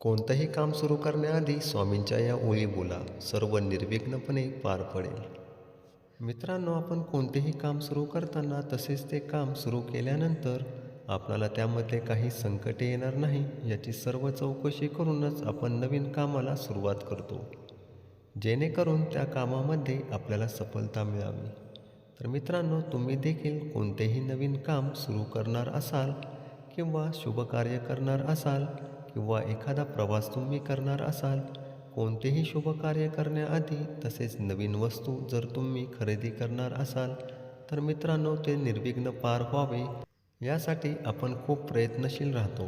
कोणतंही काम सुरू करण्याआधी स्वामींच्या या ओळी बोला सर्व निर्विघ्नपणे पार पडेल. मित्रांनो आपण कोणतेही काम सुरू करताना तसेच ते काम सुरू केल्यानंतर आपणाला त्यामध्ये काही संकटे येणार नाही याची सर्व चौकशी करूनच आपण नवीन कामाला सुरुवात करतो. जेणेकरून त्या कामामध्ये आपल्याला सफलता मिळावी. तर मित्रांनो तुम्ही देखील कोणतेही नवीन काम सुरू करणार असाल किंवा शुभकार्य करणार असाल किंवा एखादा प्रवास तुम्ही करणार असाल कोणतेही शुभकार्य करण्याआधी तसेच नवीन वस्तू जर तुम्ही खरेदी करणार असाल तर मित्रांनो ते निर्विघ्न पार व्हावे यासाठी आपण खूप प्रयत्नशील राहतो.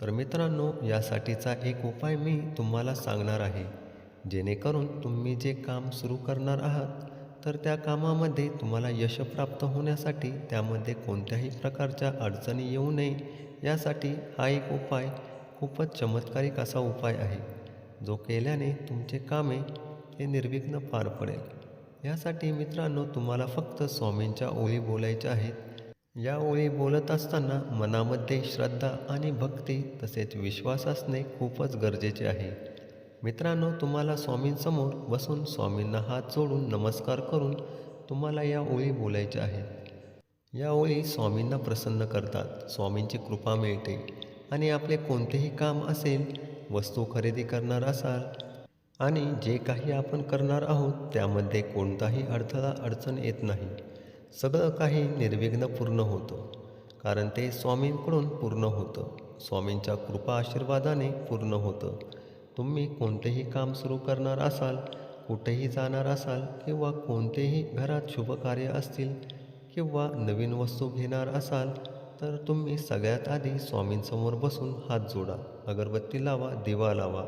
तर मित्रांनो यासाठीचा एक उपाय मी तुम्हाला सांगणार आहे. जेणेकरून तुम्ही जे काम सुरू करणार आहात तर त्या कामामध्ये तुम्हाला यश प्राप्त होण्यासाठी त्यामध्ये कोणत्याही प्रकारच्या अडचणी येऊ नये. यासाठी हा एक उपाय खूपच चमत्कारिक असा उपाय आहे. जो केल्याने तुमचे कामे हे निर्विघ्न पार पडेल. यासाठी मित्रांनो तुम्हाला फक्त स्वामींच्या ओळी बोलायच्या आहेत. या ओळी बोलत असताना मनामध्ये श्रद्धा आणि भक्ती तसेच विश्वास असणे खूपच गरजेचे आहे. मित्रांनो तुम्हाला स्वामींसमोर बसून स्वामींना हात जोडून नमस्कार करून तुम्हाला या ओळी बोलायच्या आहेत. या ओळी स्वामींना प्रसन्न करतात. स्वामींची कृपा मिळते. आणि आपले कोणतेही काम असेल वस्तू खरेदी करणार असाल आणि जे काही आपण करणार आहोत त्यामध्ये कोणताही अडथळा अडचण येत नाही. सगळं काही निर्विघ्न पूर्ण होतं. कारण ते स्वामींकडून पूर्ण होतं. स्वामींच्या कृपा आशीर्वादाने पूर्ण होतं. तुम्ही कोणतेही काम सुरू करणार असाल कुठेही जाणार असाल किंवा कोणतेही घरात शुभकार्य असतील किंवा नवीन वस्तू घेणार असाल तर तुम्ही सगळ्यात आधी स्वामींसमोर बसून हात जोडा अगरबत्ती लावा दिवा लावा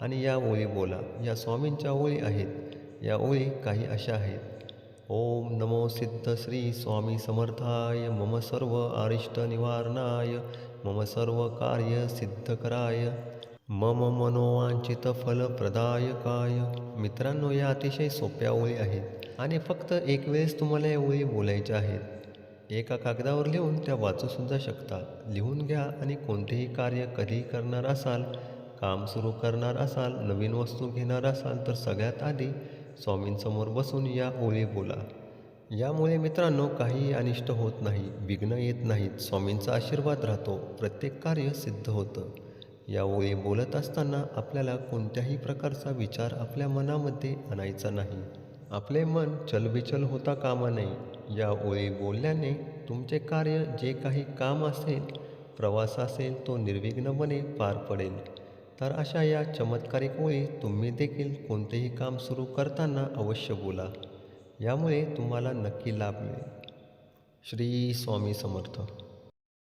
आणि या ओळी बोला. या स्वामींच्या ओळी आहेत. या ओळी काही अशा आहेत. ओम नमो सिद्ध श्री स्वामी समर्थाय. मम सर्व अरिष्ट निवारणाय. मम सर्व कार्य सिद्धकराय मम मनोवांचित फलप्रदायकाय मित्रांनो या अतिशय सोप्या ओळी आहेत आणि फक्त एक वेळेस तुम्हाला या ओळी बोलायच्या आहेत. एका कागदावर लिहून त्या वाचूसुद्धा शकता. लिहून घ्या आणि कोणतेही कार्य कधी करणार असाल काम सुरू करणार असाल नवीन वस्तू घेणार असाल तर सगळ्यात आधी स्वामींसमोर बसून या ओळी बोला. यामुळे मित्रांनो काहीही अनिष्ट होत नाही विघ्न येत नाहीत स्वामींचा आशीर्वाद राहतो प्रत्येक कार्य सिद्ध होतं. या ओळी बोलत असताना आपल्याला कोणत्याही प्रकारचा विचार आपल्या मनामध्ये आणायचा नाही. आपले मन चलबिचल होता कामा नये. या ओळी बोलल्याने तुमचे कार्य जे काही काम असेल प्रवास असेल तो निर्विघ्नपणे पार पडेल. तर अशा या चमत्कारिक ओळी तुम्ही देखील कोणतेही काम सुरू करताना अवश्य बोला. यामुळे तुम्हाला नक्की लाभ मिळेल. श्री स्वामी समर्थ.